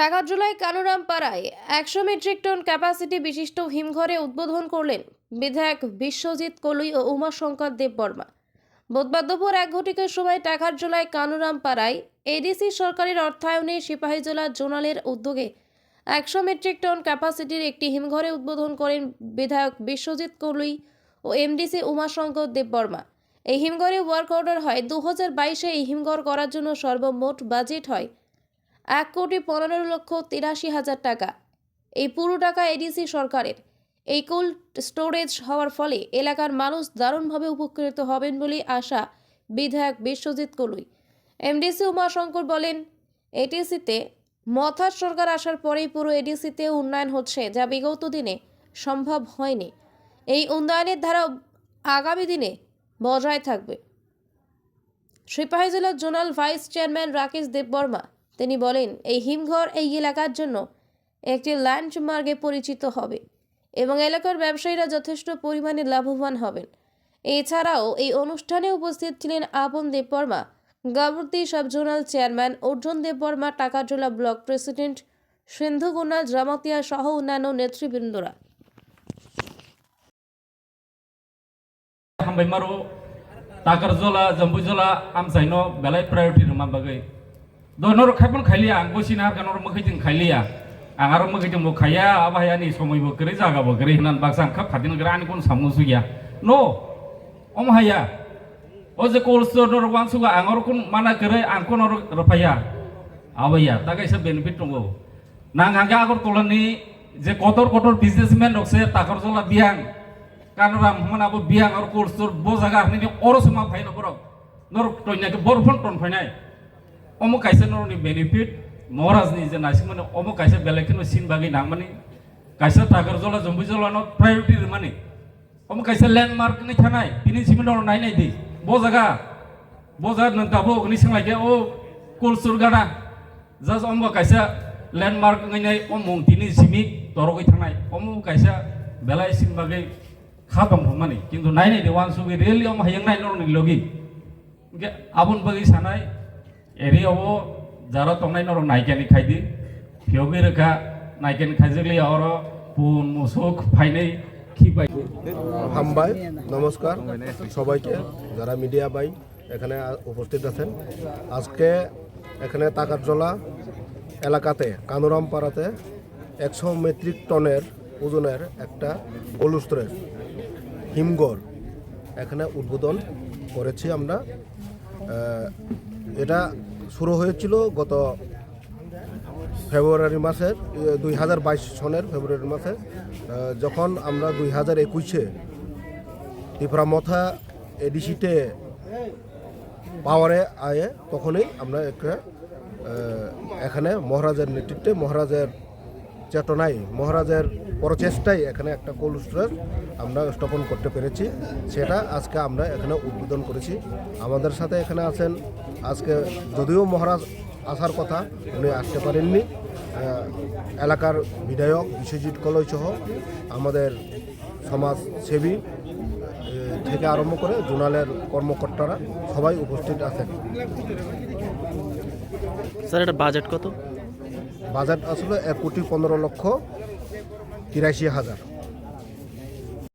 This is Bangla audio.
টাকারজোলায় কানুরাম পাড়ায় একশো মেট্রিক টন ক্যাপাসিটি বিশিষ্ট হিমঘরে উদ্বোধন করলেন বিধায়ক বিশ্বজিৎ কলুই ও উমাশঙ্কর দেববর্মা। বুধবার দুপুর এক ঘটিকার সময় টাকারজোলায় কানুরাম পাড়ায় এডিসি সরকারের অর্থায়নে সিপাহীজলা জোনালের উদ্যোগে একশো মেট্রিক টন ক্যাপাসিটির একটি হিমঘরে উদ্বোধন করেন বিধায়ক বিশ্বজিৎ কলুই ও এমডিসি উমাশঙ্কর দেববর্মা। এই হিমঘরে ওয়ার্ক অর্ডার হয়। দু হাজার বাইশে এই হিমঘর করার জন্য সর্বমোট বাজেট হয় এক কোটি পনেরো লক্ষ তিরাশি হাজার টাকা। এই পুরো টাকা এডিসি সরকারের। এই কোল্ড স্টোরেজ হওয়ার ফলে এলাকার মানুষ দারুণভাবে উপকৃত হবেন বলে আশা বিধায়ক বিশ্বজিৎ কলুই। এমডিসি উমাশঙ্কর বলেন এটিসিতে মথার সরকার আসার পরেই পুরো এডিসিতে উন্নয়ন হচ্ছে, যা বিগত দিনে সম্ভব হয়নি। এই উন্নয়নের ধারা আগামী দিনে বজায় থাকবে। সিপাহী জেলার zonal vice chairman Rakesh Debbarma তিনি বলেন, এই হিমঘর এই এলাকার জন্য একটি ল্যান্ডমার্কে পরিচিত হবে এবং এলাকার ব্যবসায়ীরা যথেষ্ট পরিমাণে লাভবান হবেন। এছাড়াও এই অনুষ্ঠানে উপস্থিত ছিলেন Apan Debbarma গাবর্তী subzonal chairman, Arjun Debbarma, Takarjala block president Sindhuguna Jamatia সহ অন্যান্য নেতৃবৃন্দরা। হামবাইমারো, টাকারজোলা আমসাইনো বেলায় প্রায়োরিটি রুমার বাগৈ। donor khaipon khailia ang bosina kanor mukhijin khailia ang aro mukhijin bo khaya abaya ni somoi bo kre jaga bo kre hinan baksan khap khadin grani kon samu suya no om haya o je kolso nor wang suga angor kon mana kre ang kon nor rpaya abaya ta kaisa benefit tongo nang hanga agor tolani je kotor kotor businessman rokse takor jola biang kanram manabo biang ar kolsor bo jaga hni oros ma phaino borok nor toinake borfon ton phainai নর টইনাকে বরফন টন ফাইনাই অমো কাইসে নরনি বেনিফিট মহারাজনি যে নাসি মানে অমো কাইসে বেলেগখিনো সিন বাগি নাং মানে। কাইসে টাকার জলা জম্বি জলা ন প্রায়োরিটি মানে। অমো কাইসে ল্যান্ডমার্ক নি থানাই, তিনি সিমেন্ট নাই নাই দি। বো জায়গা বো জায়গা নন গাবো অগ্নি সিংলাইকে ও কোলসুর গাড়া জাস্ট অমো কাইসে ল্যান্ডমার্ক নাই অমো তিনি সিমি তরগই থানাই। অমো কাইসে বেলাই সিন বাগै খাদম মানে। কিন্তু নাই নাই ওয়ান সুবি রিয়েলি অম হাইং নাই নরনি লগি। আবুন বাগি সানাই এরি অব যারা তংনাই নর নাইকেনি খাইদি ফিয়গি রেখা নাইকেনি খাইজলি আর পুন মুসুক ফাইনাই পাই। হামবাই নমস্কার সবাইকে যারা মিডিয়া বাই এখানে উপস্থিত আছেন, আজকে এখানে তাকারজলা এলাকাতে কানুরাম পাড়াতে একশো মেট্রিক টনের ওজনের একটা অলুস্ত্রের হিমঘর এখানে উদ্বোধন করেছি আমরা এটা শুরু হয়েছিল গত ফেব্রুয়ারি মাসের দুই হাজার বাইশ সনের ফেব্রুয়ারি মাসে যখন আমরা দুই হাজার একুশে ত্রিপুরা মথা এডিসিতে পাওয়ারে আয়ে, তখনই আমরা একটা এখানে মহারাজের নেতৃত্বে, মহারাজের চেতনায়, মহারাজের প্রচেষ্টায় এখানে একটা কোল্ড স্টোরেজ আমরা স্থাপন করতে পেরেছি। সেটা আজকে আমরা এখানে উদ্বোধন করেছি। আমাদের সাথে এখানে আছেন আজকে যদিও মহারাজ আসার কথা উনি আসতে পারেননি। এলাকার বিধায়ক বিশ্বজিৎ কলই সহ আমাদের সমাজসেবী থেকে আরম্ভ করে জোনালের কর্মকর্তারা সবাই উপস্থিত আছেন। স্যার এটা বাজেট কত? বাজেট আসলে এক কোটি পনেরো লক্ষ তিরাশি হাজার।